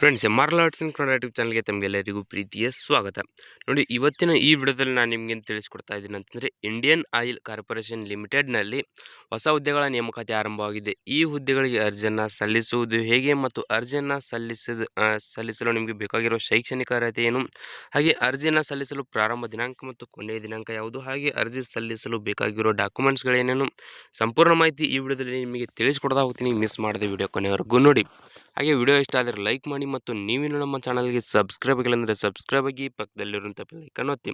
Friends M R in Kannada YouTube ಚಾನಲ್ಗೆ ತಮಗೆಲ್ಲರಿಗೂ ಪ್ರೀತಿಯ ಸ್ವಾಗತ. ನೋಡಿ, ಇವತ್ತಿನ ಈ ವಿಡಿಯೋದಲ್ಲಿ ನಾನು ನಿಮಗೆ ತಿಳಿಸ್ಕೊಡ್ತಾ ಇದ್ದೀನಿ ಅಂತಂದರೆ ಇಂಡಿಯನ್ ಆಯಿಲ್ ಕಾರ್ಪೊರೇಷನ್ ಲಿಮಿಟೆಡ್ನಲ್ಲಿ ಹೊಸ ಹುದ್ದೆಗಳ ನೇಮಕಾತಿ ಆರಂಭವಾಗಿದೆ. ಈ ಹುದ್ದೆಗಳಿಗೆ ಅರ್ಜಿಯನ್ನು ಸಲ್ಲಿಸುವುದು ಹೇಗೆ ಮತ್ತು ಅರ್ಜಿಯನ್ನು ಸಲ್ಲಿಸಿದ ಸಲ್ಲಿಸಲು ನಿಮಗೆ ಬೇಕಾಗಿರೋ ಶೈಕ್ಷಣಿಕ ಅರ್ಹತೆ ಏನು? ಹಾಗೆ ಅರ್ಜಿಯನ್ನು ಸಲ್ಲಿಸಲು ಪ್ರಾರಂಭ ದಿನಾಂಕ ಮತ್ತು ಕೊನೆಯ ದಿನಾಂಕ ಯಾವುದು? ಹಾಗೆ ಅರ್ಜಿ ಸಲ್ಲಿಸಲು ಬೇಕಾಗಿರೋ ಡಾಕ್ಯುಮೆಂಟ್ಸ್ಗಳೇನೇನು ಸಂಪೂರ್ಣ ಮಾಹಿತಿ ಈ ವಿಡಿಯೋದಲ್ಲಿ ನಿಮಗೆ ತಿಳಿಸ್ಕೊಡ್ತಾ ಹೋಗ್ತೀನಿ. ಮಿಸ್ ಮಾಡದೆ ವಿಡಿಯೋ ಕೊನೆವರೆಗೂ ನೋಡಿ. ಹಾಗೆ ವಿಡಿಯೋ ಇಷ್ಟ ಆದರೆ ಲೈಕ್ ಮಾಡಿ ಮತ್ತು ನೀವಿನ ನಮ್ಮ ಚಾನಲ್ಗೆ ಸಬ್ಸ್ಕ್ರೈಬ್ ಆಗಿಲ್ಲ ಸಬ್ಸ್ಕ್ರೈಬ್ ಆಗಿ ಪಕ್ಕದಲ್ಲಿರುವಂಥ ಲೈಕನ್ನು ಒತ್ತಿ.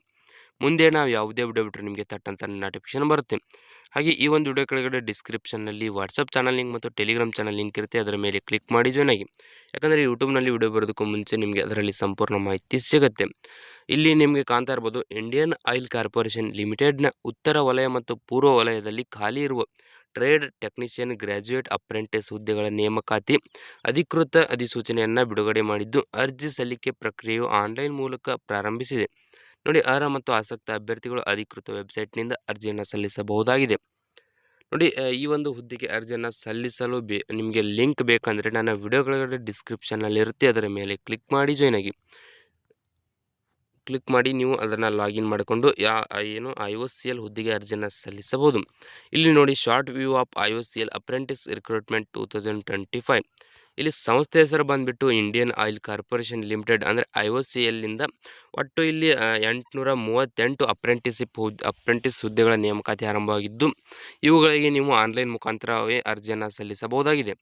ಮುಂದೆ ನಾವು ಯಾವುದೇ ವಿಡಿಯೋ ಬಿಟ್ಟರೆ ನಿಮಗೆ ತಟ್ಟಂತ ನೋಟಿಫಿಕೇಶನ್ ಬರುತ್ತೆ. ಹಾಗೆ ಈ ಒಂದು ವಿಡಿಯೋ ಕೆಳಗಡೆ ಡಿಸ್ಕ್ರಿಪ್ಷನ್ನಲ್ಲಿ ವಾಟ್ಸಪ್ ಚಾನಲ್ ಲಿಂಕ್ ಮತ್ತು ಟೆಲಿಗ್ರಾಮ್ ಚಾನಲ್ ಲಿಂಕ್ ಇರುತ್ತೆ. ಅದರ ಮೇಲೆ ಕ್ಲಿಕ್ ಮಾಡಿ ಜಾಯ್ನ್ ಆಗಿ. ಯಾಕಂದರೆ ಯೂಟ್ಯೂಬ್ನಲ್ಲಿ ವಿಡಿಯೋ ಬರೋದಕ್ಕೂ ಮುಂಚೆ ನಿಮಗೆ ಅದರಲ್ಲಿ ಸಂಪೂರ್ಣ ಮಾಹಿತಿ ಸಿಗುತ್ತೆ. ಇಲ್ಲಿ ನಿಮಗೆ ಕಾಣ್ತಾ ಇರ್ಬೋದು ಇಂಡಿಯನ್ ಆಯಿಲ್ ಕಾರ್ಪೊರೇಷನ್ ಲಿಮಿಟೆಡ್ನ ಉತ್ತರ ವಲಯ ಮತ್ತು ಪೂರ್ವ ವಲಯದಲ್ಲಿ ಖಾಲಿ ಇರುವ ಟ್ರೇಡ್ ಟೆಕ್ನಿಷಿಯನ್ ಗ್ರ್ಯಾಜುಯೇಟ್ ಅಪ್ರೆಂಟಿಸ್ ಹುದ್ದೆಗಳ ನೇಮಕಾತಿ, ಅಧಿಕೃತ ಅಧಿಸೂಚನೆಯನ್ನು ಬಿಡುಗಡೆ ಮಾಡಿದ್ದು, ಅರ್ಜಿ ಸಲ್ಲಿಕೆ ಪ್ರಕ್ರಿಯೆಯು ಆನ್ಲೈನ್ ಮೂಲಕ ಪ್ರಾರಂಭಿಸಿದೆ. ನೋಡಿ ಅರ್ಹ ಮತ್ತು ಆಸಕ್ತ ಅಭ್ಯರ್ಥಿಗಳು ಅಧಿಕೃತ ವೆಬ್ಸೈಟ್ನಿಂದ ಅರ್ಜಿಯನ್ನು ಸಲ್ಲಿಸಬಹುದಾಗಿದೆ. ನೋಡಿ ಈ ಒಂದು ಹುದ್ದೆಗೆ ಅರ್ಜಿಯನ್ನು ಸಲ್ಲಿಸಲು ಬೇ, ನಿಮಗೆ ಲಿಂಕ್ ಬೇಕಂದರೆ ನನ್ನ ವಿಡಿಯೋಗಳ ಡಿಸ್ಕ್ರಿಪ್ಷನ್ನಲ್ಲಿರುತ್ತೆ. ಅದರ ಮೇಲೆ ಕ್ಲಿಕ್ ಮಾಡಿ ಜಾಯ್ನ್ ಆಗಿ. ಕ್ಲಿಕ್ ಮಾಡಿ ನೀವು ಅದನ್ನು ಲಾಗಿನ್ ಮಾಡಿಕೊಂಡು ಯಾ ಏನು ಐ ಒ ಸಿ ಎಲ್ ಹುದ್ದೆಗೆ ಅರ್ಜಿಯನ್ನು ಸಲ್ಲಿಸಬಹುದು. ಇಲ್ಲಿ ನೋಡಿ short view of I O C L apprentice recruitment two thousand twenty five. ಇಲ್ಲಿ ಸಂಸ್ಥೆ ಹೆಸರು ಬಂದುಬಿಟ್ಟು ಇಂಡಿಯನ್ ಆಯಿಲ್ ಕಾರ್ಪೊರೇಷನ್ ಲಿಮಿಟೆಡ್ ಅಂದರೆ ಐ ಒ ಸಿ ಎಲ್ಲಿಂದ ಒಟ್ಟು ಇಲ್ಲಿ ಎಂಟುನೂರ ಮೂವತ್ತೆಂಟು ಅಪ್ರೆಂಟಿಸಿಪ್ ಹುದ್, ಅಪ್ರೆಂಟಿಸ್ ಹುದ್ದೆಗಳ ನೇಮಕಾತಿ ಆರಂಭವಾಗಿದ್ದು, ಇವುಗಳಿಗೆ ನೀವು ಆನ್ಲೈನ್ ಮುಖಾಂತರವೇ ಅರ್ಜಿಯನ್ನು ಸಲ್ಲಿಸಬಹುದಾಗಿದೆ.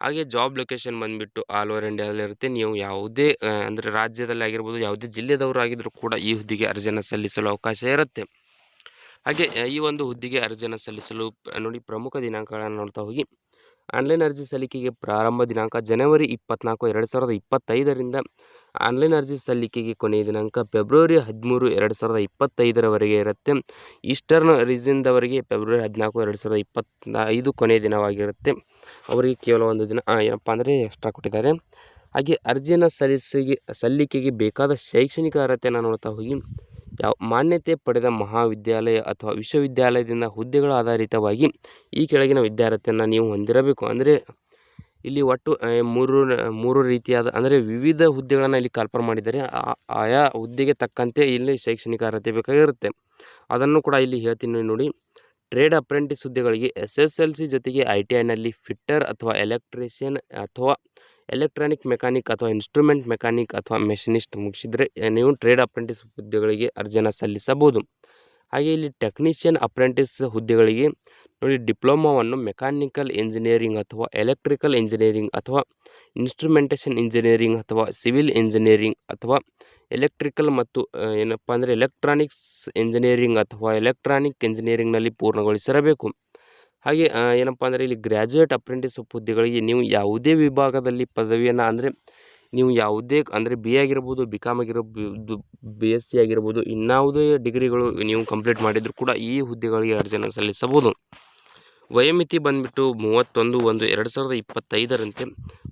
ಹಾಗೆ ಜಾಬ್ ಲೊಕೇಶನ್ ಬಂದುಬಿಟ್ಟು ಆಲ್ ಓವರ್ ಇಂಡಿಯಾದಲ್ಲಿರುತ್ತೆ ನೀವು ಯಾವುದೇ ಅಂದರೆ ರಾಜ್ಯದಲ್ಲಿ ಆಗಿರ್ಬೋದು, ಯಾವುದೇ ಜಿಲ್ಲೆದವರು ಆಗಿದ್ದರೂ ಕೂಡ ಈ ಹುದ್ದೆಗೆ ಅರ್ಜಿಯನ್ನು ಸಲ್ಲಿಸಲು ಅವಕಾಶ ಇರುತ್ತೆ. ಹಾಗೆ ಈ ಒಂದು ಹುದ್ದೆಗೆ ಅರ್ಜಿಯನ್ನು ಸಲ್ಲಿಸಲು ನೋಡಿ ಪ್ರಮುಖ ದಿನಾಂಕಗಳನ್ನು ನೋಡ್ತಾ ಹೋಗಿ. ಆನ್ಲೈನ್ ಅರ್ಜಿ ಸಲ್ಲಿಕೆಗೆ ಪ್ರಾರಂಭ ದಿನಾಂಕ ಜನವರಿ ಇಪ್ಪತ್ನಾಲ್ಕು, ಎರಡು ಸಾವಿರದ ಇಪ್ಪತ್ತೈದರಿಂದ ಆನ್ಲೈನ್ ಅರ್ಜಿ ಸಲ್ಲಿಕೆಗೆ ಕೊನೆಯ ದಿನಾಂಕ ಫೆಬ್ರವರಿ ಹದಿಮೂರು, ಎರಡು ಸಾವಿರದ ಇಪ್ಪತ್ತೈದರವರೆಗೆ ಇರುತ್ತೆ. ಈಸ್ಟರ್ನ್ ರೀಸನ್ದವರೆಗೆ ಫೆಬ್ರವರಿ ಹದಿನಾಲ್ಕು, ಎರಡು ಸಾವಿರದ ಇಪ್ಪತ್ತ ಐದು ಕೊನೆಯ ದಿನವಾಗಿರುತ್ತೆ. ಅವರಿಗೆ ಕೇವಲ ಒಂದು ದಿನ ಏನಪ್ಪ ಅಂದರೆ ಎಕ್ಸ್ಟ್ರಾ ಕೊಟ್ಟಿದ್ದಾರೆ. ಹಾಗೆ ಅರ್ಜಿಯನ್ನು ಸಲ್ಲಿಸಿಗೆ, ಸಲ್ಲಿಕೆಗೆ ಬೇಕಾದ ಶೈಕ್ಷಣಿಕ ಅರ್ಹತೆಯನ್ನು ನೋಡ್ತಾ ಹೋಗಿ. ಯಾವ ಮಾನ್ಯತೆ ಪಡೆದ ಮಹಾವಿದ್ಯಾಲಯ ಅಥವಾ ವಿಶ್ವವಿದ್ಯಾಲಯದಿಂದ ಹುದ್ದೆಗಳ ಆಧಾರಿತವಾಗಿ ಈ ಕೆಳಗಿನ ವಿದ್ಯಾರ್ಥಿಯನ್ನು ನೀವು ಹೊಂದಿರಬೇಕು. ಅಂದರೆ ಇಲ್ಲಿ ಒಟ್ಟು ಮೂರು ಮೂರು ರೀತಿಯಾದ, ಅಂದರೆ ವಿವಿಧ ಹುದ್ದೆಗಳನ್ನು ಇಲ್ಲಿ ಕಲ್ಪನೆ ಮಾಡಿದರೆ ಆಯಾ ಹುದ್ದೆಗೆ ತಕ್ಕಂತೆ ಇಲ್ಲಿ ಶೈಕ್ಷಣಿಕ ಅರ್ಹತೆ ಬೇಕಾಗಿರುತ್ತೆ. ಅದನ್ನು ಕೂಡ ಇಲ್ಲಿ ಹೇಳ್ತೀನಿ ನೋಡಿ. ಟ್ರೇಡ್ ಅಪ್ರೆಂಟಿಸ್ ಹುದ್ದೆಗಳಿಗೆ ಎಸ್ ಎಸ್ ಎಲ್ ಸಿ ಜೊತೆಗೆ ಐ ಟಿ ಐನಲ್ಲಿ ಫಿಟ್ಟರ್ ಅಥವಾ ಎಲೆಕ್ಟ್ರಿಷಿಯನ್ ಅಥವಾ ಎಲೆಕ್ಟ್ರಾನಿಕ್ ಮೆಕ್ಯಾನಿಕ್ ಅಥವಾ ಇನ್ಸ್ಟ್ರೂಮೆಂಟ್ ಮೆಕ್ಯಾನಿಕ್ ಅಥವಾ ಮೆಷಿನಿಸ್ಟ್ ಮುಗಿಸಿದರೆ ನೀವು ಟ್ರೇಡ್ ಅಪ್ರೆಂಟಿಸ್ ಹುದ್ದೆಗಳಿಗೆ ಅರ್ಜಿಯನ್ನು ಸಲ್ಲಿಸಬಹುದು. ಹಾಗೆ ಇಲ್ಲಿ ಟೆಕ್ನಿಷಿಯನ್ ಅಪ್ರೆಂಟಿಸ್ ಹುದ್ದೆಗಳಿಗೆ ನೋಡಿ, ಡಿಪ್ಲೊಮಾವನ್ನು ಮೆಕ್ಯಾನಿಕಲ್ ಇಂಜಿನಿಯರಿಂಗ್ ಅಥವಾ ಎಲೆಕ್ಟ್ರಿಕಲ್ ಇಂಜಿನಿಯರಿಂಗ್ ಅಥವಾ ಇನ್ಸ್ಟ್ರೂಮೆಂಟೇಷನ್ ಇಂಜಿನಿಯರಿಂಗ್ ಅಥವಾ ಸಿವಿಲ್ ಇಂಜಿನಿಯರಿಂಗ್ ಅಥವಾ ಎಲೆಕ್ಟ್ರಿಕಲ್ ಮತ್ತು ಏನಪ್ಪ ಅಂದರೆ ಎಲೆಕ್ಟ್ರಾನಿಕ್ಸ್ ಇಂಜಿನಿಯರಿಂಗ್ ಅಥವಾ ಎಲೆಕ್ಟ್ರಾನಿಕ್ ಇಂಜಿನಿಯರಿಂಗ್ನಲ್ಲಿ ಪೂರ್ಣಗೊಳಿಸಿರಬೇಕು. ಹಾಗೆ ಏನಪ್ಪ ಅಂದರೆ ಇಲ್ಲಿ ಗ್ರ್ಯಾಜುಯೇಟ್ ಅಪ್ರೆಂಟಿಸ್ ಹುದ್ದೆಗಳಿಗೆ ನೀವು ಯಾವುದೇ ವಿಭಾಗದಲ್ಲಿ ಪದವಿಯನ್ನು ಅಂದರೆ ನೀವು ಯಾವುದೇ ಅಂದರೆ ಬಿ ಎ ಆಗಿರ್ಬೋದು ಬಿ ಕಾಮ್ ಆಗಿರ್ಬೋದು ಬಿ ಎಸ್ ಸಿ ಆಗಿರ್ಬೋದು, ಇನ್ನಾವುದೇ ಡಿಗ್ರಿಗಳು ನೀವು ಕಂಪ್ಲೀಟ್ ಮಾಡಿದರೂ ಕೂಡ ಈ ಹುದ್ದೆಗಳಿಗೆ ಅರ್ಜಿಯನ್ನು ಸಲ್ಲಿಸಬಹುದು. ವಯೋಮಿತಿ ಬಂದುಬಿಟ್ಟು ಮೂವತ್ತೊಂದು ಒಂದು ಎರಡು ಸಾವಿರದ ಇಪ್ಪತ್ತೈದರಂತೆ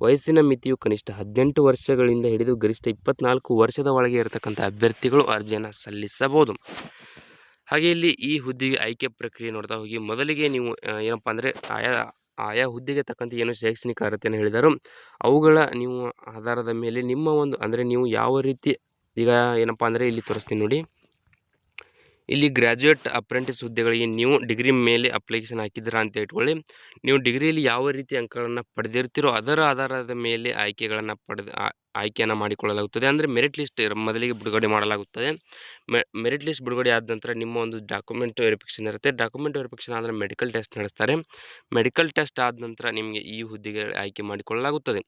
ವಯಸ್ಸಿನ ಮಿತಿಯು ಕನಿಷ್ಠ ಹದಿನೆಂಟು ವರ್ಷಗಳಿಂದ ಹಿಡಿದು ಗರಿಷ್ಠ ಇಪ್ಪತ್ನಾಲ್ಕು ವರ್ಷದ ಒಳಗೆ ಇರತಕ್ಕಂಥ ಅಭ್ಯರ್ಥಿಗಳು ಅರ್ಜಿಯನ್ನು ಸಲ್ಲಿಸಬಹುದು. ಹಾಗೆ ಇಲ್ಲಿ ಈ ಹುದ್ದೆಗೆ ಆಯ್ಕೆ ಪ್ರಕ್ರಿಯೆ ನೋಡ್ತಾ ಹೋಗಿ, ಮೊದಲಿಗೆ ನೀವು ಏನಪ್ಪಾ ಅಂದರೆ ಆಯಾ ಆಯಾ ಹುದ್ದೆಗೆ ತಕ್ಕಂತೆ ಏನು ಶೈಕ್ಷಣಿಕ ಅರ್ಹತೆಯನ್ನು ಹೇಳಿದರು. ಅವುಗಳ ನೀವು ಆಧಾರದ ಮೇಲೆ ನಿಮ್ಮ ಒಂದು, ಅಂದರೆ ನೀವು ಯಾವ ರೀತಿ, ಈಗ ಏನಪ್ಪ ಅಂದರೆ ಇಲ್ಲಿ ತೋರಿಸ್ತೀನಿ ನೋಡಿ. ಇಲ್ಲಿ ಗ್ರ್ಯಾಜುಯೇಟ್ ಅಪ್ರೆಂಟಿಸ್ ಹುದ್ದೆಗಳಿಗೆ ನೀವು ಡಿಗ್ರಿ ಮೇಲೆ ಅಪ್ಲಿಕೇಶನ್ ಹಾಕಿದ್ದೀರಾ ಅಂತ ಇಟ್ಕೊಳ್ಳಿ. ನೀವು ಡಿಗ್ರಿಯಲ್ಲಿ ಯಾವ ರೀತಿ ಅಂಕಗಳನ್ನು ಪಡೆದಿರ್ತೀರೋ ಅದರ ಆಧಾರದ ಮೇಲೆ ಆಯ್ಕೆಗಳನ್ನು ಪಡೆದು ಆಯ್ಕೆಯನ್ನು ಮಾಡಿಕೊಳ್ಳಲಾಗುತ್ತದೆ. ಅಂದರೆ ಮೆರಿಟ್ ಲಿಸ್ಟ್ ಮೊದಲಿಗೆ ಬಿಡುಗಡೆ ಮಾಡಲಾಗುತ್ತದೆ. ಮೆರಿಟ್ ಲಿಸ್ಟ್ ಬಿಡುಗಡೆ ಆದ ನಂತರ ನಿಮ್ಮ ಒಂದು ಡಾಕ್ಯುಮೆಂಟ್ ವೆರಿಫಿಕೇಷನ್ ಇರುತ್ತೆ. ಡಾಕ್ಯುಮೆಂಟ್ ವೆರಿಫಿಕೇಷನ್ ಆದರೆ ಮೆಡಿಕಲ್ ಟೆಸ್ಟ್ ನಡೆಸ್ತಾರೆ. ಮೆಡಿಕಲ್ ಟೆಸ್ಟ್ ಆದ ನಂತರ ನಿಮಗೆ ಈ ಹುದ್ದೆಗೆ ಆಯ್ಕೆ ಮಾಡಿಕೊಳ್ಳಲಾಗುತ್ತದೆ.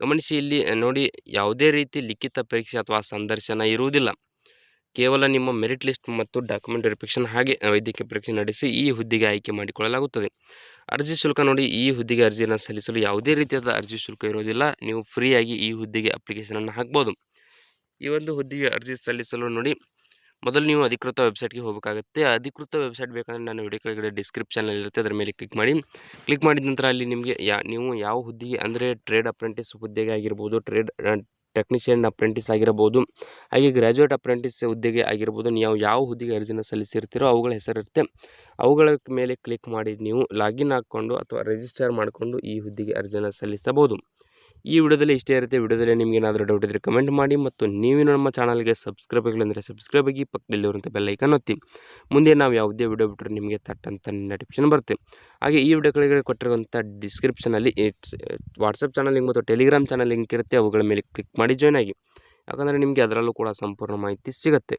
ಗಮನಿಸಿ ಇಲ್ಲಿ ನೋಡಿ ಯಾವುದೇ ರೀತಿ ಲಿಖಿತ ಪರೀಕ್ಷೆ ಅಥವಾ ಸಂದರ್ಶನ ಇರುವುದಿಲ್ಲ. ಕೇವಲ ನಿಮ್ಮ ಮೆರಿಟ್ ಲಿಸ್ಟ್ ಮತ್ತು ಡಾಕ್ಯುಮೆಂಟ್ ವೆರಿಫಿಕೇಷನ್ ಹಾಗೆ ವೈದ್ಯಕೀಯ ಪರೀಕ್ಷೆ ನಡೆಸಿ ಈ ಹುದ್ದೆಗೆ ಆಯ್ಕೆ ಮಾಡಿಕೊಳ್ಳಲಾಗುತ್ತದೆ. ಅರ್ಜಿ ಶುಲ್ಕ ನೋಡಿ ಈ ಹುದ್ದೆಗೆ ಅರ್ಜಿಯನ್ನು ಸಲ್ಲಿಸಲು ಯಾವುದೇ ರೀತಿಯಾದ ಅರ್ಜಿ ಶುಲ್ಕ ಇರೋದಿಲ್ಲ ನೀವು ಫ್ರೀಯಾಗಿ ಈ ಹುದ್ದೆಗೆ ಅಪ್ಲಿಕೇಶನನ್ನು ಹಾಕ್ಬೋದು. ಈ ಒಂದು ಹುದ್ದೆಗೆ ಅರ್ಜಿ ಸಲ್ಲಿಸಲು ನೋಡಿ. ಮೊದಲು ನೀವು ಅಧಿಕೃತ ವೆಬ್ಸೈಟ್ಗೆ ಹೋಗಬೇಕಾಗುತ್ತೆ. ಅಧಿಕೃತ ವೆಬ್ಸೈಟ್ ಬೇಕಂದರೆ ನಾನು ವಿಡಿಯೋ ಕೆಳಗಡೆ ಡಿಸ್ಕ್ರಿಪ್ಷನಲ್ಲಿ ಇರುತ್ತೆ. ಅದರ ಮೇಲೆ ಕ್ಲಿಕ್ ಮಾಡಿ. ಕ್ಲಿಕ್ ಮಾಡಿದ ನಂತರ ಅಲ್ಲಿ ನಿಮಗೆ ಯಾ, ನೀವು ಯಾವ ಹುದ್ದೆಗೆ ಅಂದರೆ ಟ್ರೇಡ್ ಅಪ್ರೆಂಟಿಸ್ ಹುದ್ದೆಗೆ ಆಗಿರ್ಬೋದು ಟ್ರೇಡ್ ಟೆಕ್ನಿಷಿಯನ್ ಅಪ್ರೆಂಟಿಸ್ ಆಗಿರಬಹುದು, ಹಾಗೆ ಗ್ರ್ಯಾಜುಯೇಟ್ ಅಪ್ರೆಂಟಿಸ್ ಹುದ್ದೆಗೆ ಆಗಿರ್ಬೋದು ನೀವು ಯಾವ ಹುದ್ದೆಗೆ ಅರ್ಜಿನ ಸಲ್ಲಿಸಿರ್ತೀರೋ ಅವುಗಳ ಹೆಸರಿರುತ್ತೆ. ಅವುಗಳ ಮೇಲೆ ಕ್ಲಿಕ್ ಮಾಡಿ ನೀವು ಲಾಗಿನ್ ಹಾಕ್ಕೊಂಡು ಅಥವಾ ರಿಜಿಸ್ಟರ್ ಮಾಡಿಕೊಂಡು ಈ ಹುದ್ದೆಗೆ ಅರ್ಜಿನ ಸಲ್ಲಿಸಬಹುದು. ಈ ವಿಡಿಯೋದಲ್ಲಿ ಇಷ್ಟೇ ಇರುತ್ತೆ, ವಿಡಿಯೋದಲ್ಲಿ ನಿಮಗೆ ಏನಾದರೂ ಡೌಟ್ ಇದ್ದರೆ ಕಮೆಂಟ್ ಮಾಡಿ ಮತ್ತು ನೀವು ನಮ್ಮ ಚಾನಲ್ಗೆ ಸಬ್ಸ್ಕ್ರೈಬ್ ಆಗಿಲ್ಲ ಅಂದರೆ ಸಬ್ಸ್ಕ್ರೈಬ್ ಆಗಿ ಪಕ್ಕದಲ್ಲಿರುವಂಥ ಬೆಲ್ಲೈಕನ್ ಒತ್ತಿ. ಮುಂದೆ ನಾವು ಯಾವುದೇ ವಿಡಿಯೋ ಬಿಟ್ಟರೆ ನಿಮಗೆ ತಟ್ಟಂತ ನೋಟಿಫಿಕೇಶನ್ ಬರುತ್ತೆ. ಹಾಗೆ ಈ ವಿಡಿಯೋಗಳಿಗೆ ಕೊಟ್ಟಿರುವಂಥ ಡಿಸ್ಕ್ರಿಪ್ಷನಲ್ಲಿ ವಾಟ್ಸಪ್ ಚಾನಲ್ ಲಿಂಕ್ ಮತ್ತು ಟೆಲಿಗ್ರಾಮ್ ಚಾನಲ್ ಲಿಂಕ್ ಇರುತ್ತೆ, ಅವುಗಳ ಮೇಲೆ ಕ್ಲಿಕ್ ಮಾಡಿ ಜಾಯ್ನ್ ಆಗಿ. ಯಾಕಂದರೆ ನಿಮಗೆ ಅದರಲ್ಲೂ ಕೂಡ ಸಂಪೂರ್ಣ ಮಾಹಿತಿ ಸಿಗುತ್ತೆ.